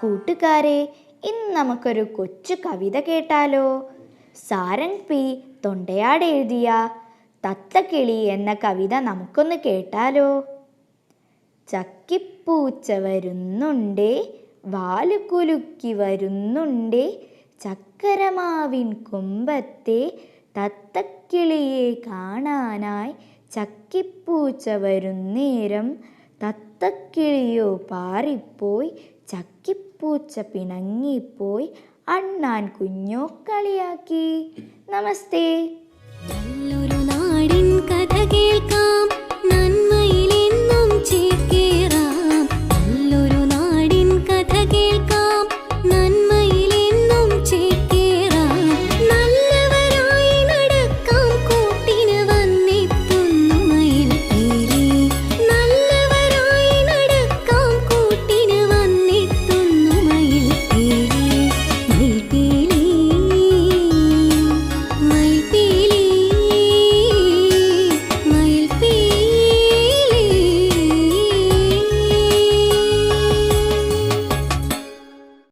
കൂട്ടുകാരെ ഇന്ന് നമുക്കൊരു കൊച്ചു കവിത കേട്ടാലോ. സാരൻ പി. തൊണ്ടയാട് എഴുതിയ തത്തക്കിളി എന്ന കവിത നമുക്കൊന്ന് കേട്ടാലോ. ചക്കിപ്പൂച്ച വരുന്നുണ്ടേ വാലുകുലുക്കി വരുന്നുണ്ടേ ചക്കരമാവിൻ കുമ്പത്തെ തത്തക്കിളിയെ കാണാനായി ചക്കിപ്പൂച്ച വരുന്നേരം തത്തക്കിളിയോ പാറിപ്പോയി ചക്കിപ്പൂച്ച പിണങ്ങിപ്പോയി അണ്ണാൻ കുഞ്ഞോ കളിയാക്കി. നമസ്തേ.